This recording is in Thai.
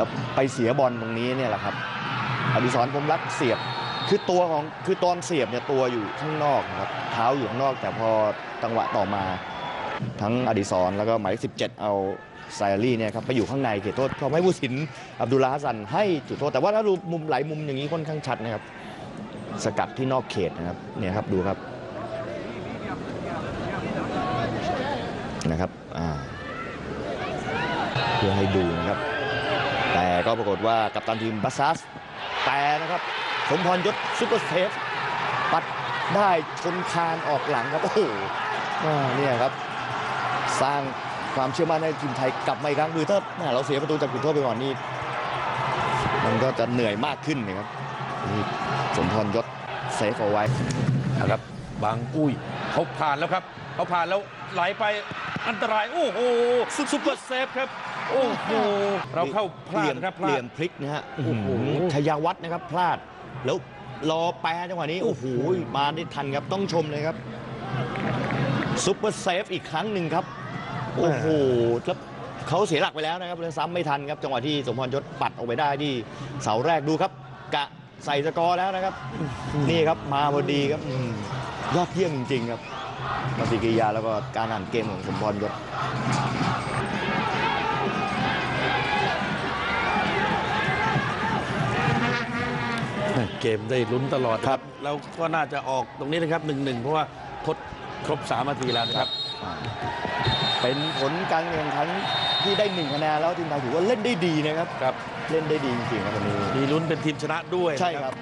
แล้วไปเสียบอลตรงนี้เนี่ยแหละครับอดิศรพรหมรักเสียบคือตัวของคือตอนเสียบเนี่ยตัวอยู่ข้างนอกนะครับเท้าอยู่ข้างนอก แต่พอจังหวะต่อมา ทั้งอดิศรแล้วก็หมายเลข17เจ็เอาไซอารี่เนี่ยครับไปอยู่ข้างในเขตโทษทำให้ผู้สินอับดุลลาฮัสซันให้จุดโทษ แต่ว่าถ้าดูมุมหลายมุมอย่างนี้ค่อนข้างชัดนะครับ สกัดที่นอกเขตนะครับเนี่ยครับดูครับนะครับเพื่อให้ดูนะครับ แต่ก็ปรากฏว่ากัปตันทีมบัสซัสแต่นะครับสมพรยศซุปเปอร์เซฟปัดได้ชนคานออกหลังครับ โอ้โหเนี่ยครับ สร้างความเชื่อมั่นให้ทีมไทยกลับมาอีกครั้งคือถ้าเราเสียประตูจากจุดโทษไปก่อนนี่มันก็จะเหนื่อยมากขึ้นนะครับนี่สมพรยศเซฟเอาไว้นะครับบางอุ้ยเขาผ่านแล้วครับ เขาผ่านแล้วไหลไปอันตราย โอ้โหซุปเปอร์เซฟครับ โอ้โหเราเข้าพลาดนะครับพเหลาลี่ดยมพลิกนะฮะโอ้โหชยาวัฒน์นะครับพลาด แล้วรอแปรจังหวะนี้โอ้โหมาได้ทันครับต้องชมเลยครับซุปเปอร์เซฟอีกครั้งหนึ่งครับ โอ้โหแล้วเขาเสียหลักไปแล้วนะครับเลยซ้ำไม่ทันครับจังหวะที่สมพรยศปัดออกไปได้ที่เสาแรกดูครับ กะใส่สกอร์แล้วนะครับ นี่ครับมาพอดีครับอืม ยอดเยี่ยมจริง ๆ ครับปฏิกิริยาแล้วก็การอ่านเกมของสมพรยศเกมได้ลุ้นตลอดครับเราก็น่าจะออกตรงนี้นะครับหนึ่งหนึ่งเพราะว่าทดครบสามนาทีแล้วนะครับ เป็นผลการแข่งขันที่ได้หนึ่งคะแนนแล้วทีมไทยถือว่าเล่นได้ดีนะครับครับ เล่นได้ดีจริงๆครับวันนี้มีลุ้นเป็นทีมชนะด้วยนะใช่ครับ